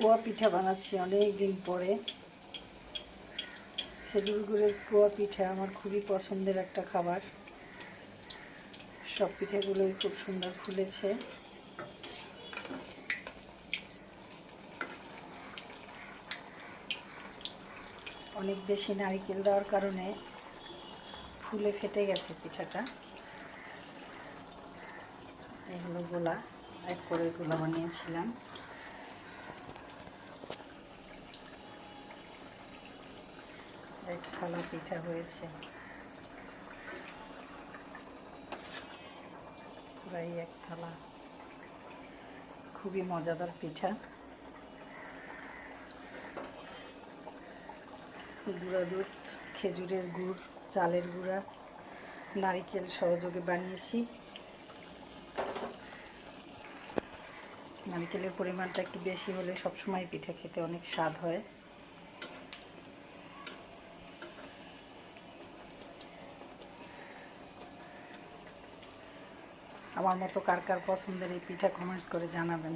পোয়া পিঠা বানাচ্ছি অনেক দিন পরে। খেজুর গুড়ের পোয়া পিঠা আমার খুবই পছন্দের একটা খাবার। সব পিঠেগুলোই খুব সুন্দর ফুলেছে। অনেক বেশি নারিকেল দেওয়ার কারণে ফুলে ফেটে গেছে পিঠাটা। এগুলো গোলা, এক করে গোলা বানিয়েছিলাম। এক থালা পিঠা হয়েছে। প্রায় এক থালা। খুবই মজাদার পিঠা। গুঁড়া দুধ, খেজুরের গুড়, চালের গুঁড়া, নারিকেল সহযোগে বানিয়েছি। নারিকেলের পরিমাণটা একটু বেশি হলে সবসময় পিঠা খেতে অনেক স্বাদ হয়। আমার মতো কার কার পছন্দের এই পিঠা কমেন্টস করে জানাবেন।